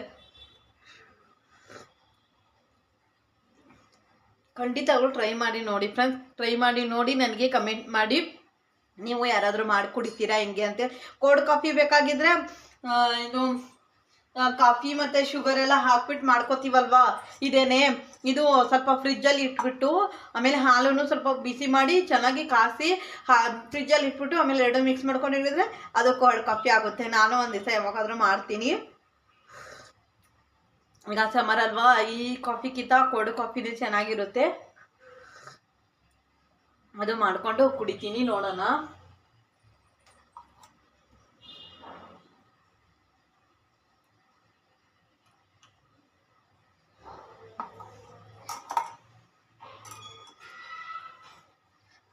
ಖಂಡಿತ ಅವಳು ಟ್ರೈ ಮಾಡಿ ನೋಡಿ, ಫ್ರೆಂಡ್ಸ್. ಟ್ರೈ ಮಾಡಿ ನೋಡಿ, ನನಗೆ ಕಮೆಂಟ್ ಮಾಡಿ. ನೀವು ಯಾರಾದರೂ ಮಾಡಿ ಕುಡಿತೀರಾ ಹೆಂಗೆ ಅಂತೇಳಿ ಕೋಲ್ಡ್ ಕಾಫಿ ಬೇಕಾಗಿದ್ರೆ ಇದು ಕಾಫಿ ಮತ್ತು ಶುಗರ್ ಎಲ್ಲ ಹಾಕ್ಬಿಟ್ಟು ಮಾಡ್ಕೋತೀವಲ್ವಾ? ಇದೇನೆ, ಇದು ಸ್ವಲ್ಪ ಫ್ರಿಜ್ಜಲ್ಲಿ ಇಟ್ಬಿಟ್ಟು, ಆಮೇಲೆ ಹಾಲನ್ನು ಸ್ವಲ್ಪ ಬಿಸಿ ಮಾಡಿ ಚೆನ್ನಾಗಿ ಕಾಸಿ, ಹಾ, ಫ್ರಿಜ್ಜಲ್ಲಿ ಇಟ್ಬಿಟ್ಟು ಆಮೇಲೆ ಎರಡು ಮಿಕ್ಸ್ ಮಾಡ್ಕೊಂಡಿದ್ರೆ ಅದು ಕೋಲ್ಡ್ ಕಾಫಿ ಆಗುತ್ತೆ. ನಾನು ಒಂದು ದಿವಸ ಯಾವಾಗಾದರೂ ಮಾಡ್ತೀನಿ. ಈಗ ಸಮರ್ ಅಲ್ವಾ, ಈ ಕಾಫಿಗಿಂತ ಕೋಲ್ಡ್ ಕಾಫಿನೇ ಚೆನ್ನಾಗಿರುತ್ತೆ. ಅದು ಮಾಡ್ಕೊಂಡು ಕುಡಿತೀನಿ ನೋಡೋಣ.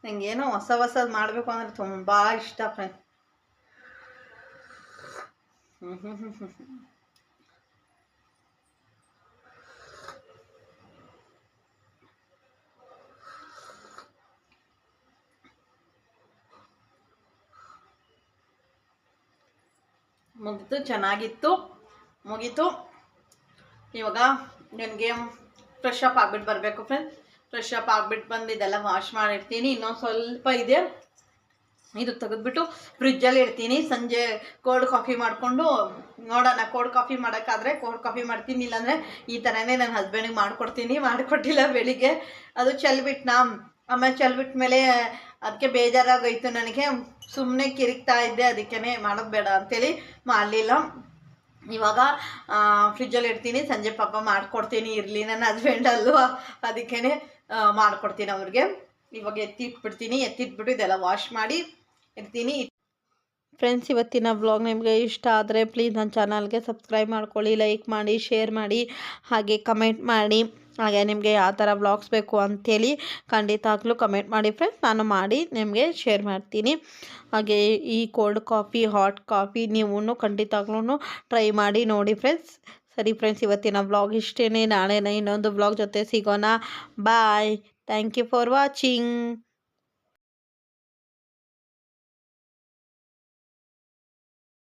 ನಂಗೇನೋ ಹೊಸ ಹೊಸದು ಮಾಡಬೇಕು ಅಂದ್ರೆ ತುಂಬ ಇಷ್ಟ ಫ್ರೆಂಡ್. ಹ್ಞೂ ಹ್ಮ್ ಹ್ಮ್ ಹ್ಮ್. ಮುಗಿತು, ಚೆನ್ನಾಗಿತ್ತು, ಮುಗೀತು. ಇವಾಗ ನನಗೆ ಫ್ರೆಶ್ ಅಪ್ ಆಗ್ಬಿಟ್ಟು ಬರಬೇಕು ಫ್ರೆಂಡ್ ಫ್ರೆಶ್ ಅಪ್ ಆಗ್ಬಿಟ್ಟು ಬಂದು ಇದೆಲ್ಲ ವಾಶ್ ಮಾಡಿರ್ತೀನಿ, ಇನ್ನೊಂದು ಸ್ವಲ್ಪ ಇದೆ. ಇದು ತೆಗೆದ್ಬಿಟ್ಟು ಫ್ರಿಜ್ಜಲ್ಲಿ ಇಡ್ತೀನಿ. ಸಂಜೆ ಕೋಲ್ಡ್ ಕಾಫಿ ಮಾಡಿಕೊಂಡು, ನೋಡೋಣ ಕೋಲ್ಡ್ ಕಾಫಿ ಮಾಡೋಕ್ಕಾದರೆ ಕೋಲ್ಡ್ ಕಾಫಿ ಮಾಡ್ತೀನಿ, ಇಲ್ಲಾಂದರೆ ಈ ಥರನೇ ನನ್ನ ಹಸ್ಬೆಂಡಿಗೆ ಮಾಡಿಕೊಡ್ತೀನಿ. ಮಾಡಿಕೊಟ್ಟಿಲ್ಲ ಬೆಳಿಗ್ಗೆ. ಅದು ಚೆಲ್ಬಿಟ್ನಾ? ಆಮೇಲೆ ಚೆಲ್ಬಿಟ್ಟ ಮೇಲೆ ಅದಕ್ಕೆ ಬೇಜಾರಾಗೋಯ್ತು ನನಗೆ. ಸುಮ್ಮನೆ ಕಿರಿಕ್ತಾ ಇದ್ದೆ ಅದಕ್ಕೇ ಮಾಡೋದು ಬೇಡ ಅಂತೇಳಿ ಮಾಡಲಿಲ್ಲ. ಇವಾಗ ಫ್ರಿಜ್ಜಲ್ಲಿ ಇಡ್ತೀನಿ, ಸಂಜೆ ಪಾಪ ಮಾಡಿಕೊಡ್ತೀನಿ, ಇರಲಿ, ನನ್ನ ಹಸ್ಬೆಂಡ್ ಅಲ್ವಾ? ಅದಕ್ಕೇ ಮಾಡಿಕೊಡ್ತೀನಿ ಅವ್ರಿಗೆ. ಇವಾಗ ಎತ್ತಿಟ್ಬಿಡ್ತೀನಿ, ಎತ್ತಿಟ್ಬಿಟ್ಟು ಇದೆಲ್ಲ ವಾಶ್ ಮಾಡಿ ಇಡ್ತೀನಿ. ಫ್ರೆಂಡ್ಸ್ ಇವತ್ತಿನ ವ್ಲಾಗ್ ನಿಮಗೆ ಇಷ್ಟ ಆದರೆ ಪ್ಲೀಸ್ ನನ್ನ ಚಾನಲ್ಗೆ ಸಬ್ಸ್ಕ್ರೈಬ್ ಮಾಡ್ಕೊಳ್ಳಿ ಲೈಕ್ ಮಾಡಿ ಶೇರ್ ಮಾಡಿ, ಹಾಗೆ ಕಮೆಂಟ್ ಮಾಡಿ. ಹಾಗೆ ನಿಮಗೆ ಯಾವ ಥರ ವ್ಲಾಗ್ಸ್ ಬೇಕು ಅಂಥೇಳಿ ಖಂಡಿತಾಗ್ಲೂ ಕಮೆಂಟ್ ಮಾಡಿ ಫ್ರೆಂಡ್ಸ್ ನಾನು ಮಾಡಿ ನಿಮಗೆ ಶೇರ್ ಮಾಡ್ತೀನಿ. ಹಾಗೆ ಈ ಕೋಲ್ಡ್ ಕಾಫಿ ಹಾಟ್ ಕಾಫಿ ನೀವು ಖಂಡಿತಾಗ್ಲೂ ಟ್ರೈ ಮಾಡಿ ನೋಡಿ ಫ್ರೆಂಡ್ಸ್ ಸರಿ ಫ್ರೆಂಡ್ಸ್ ಇವತ್ತಿನ ವ್ಲಾಗ್ ಇಷ್ಟೇ ನಾಳೆನ ಇನ್ನೊಂದು ವ್ಲಾಗ್ ಜೊತೆ ಸಿಗೋಣ. Bye thank you for watching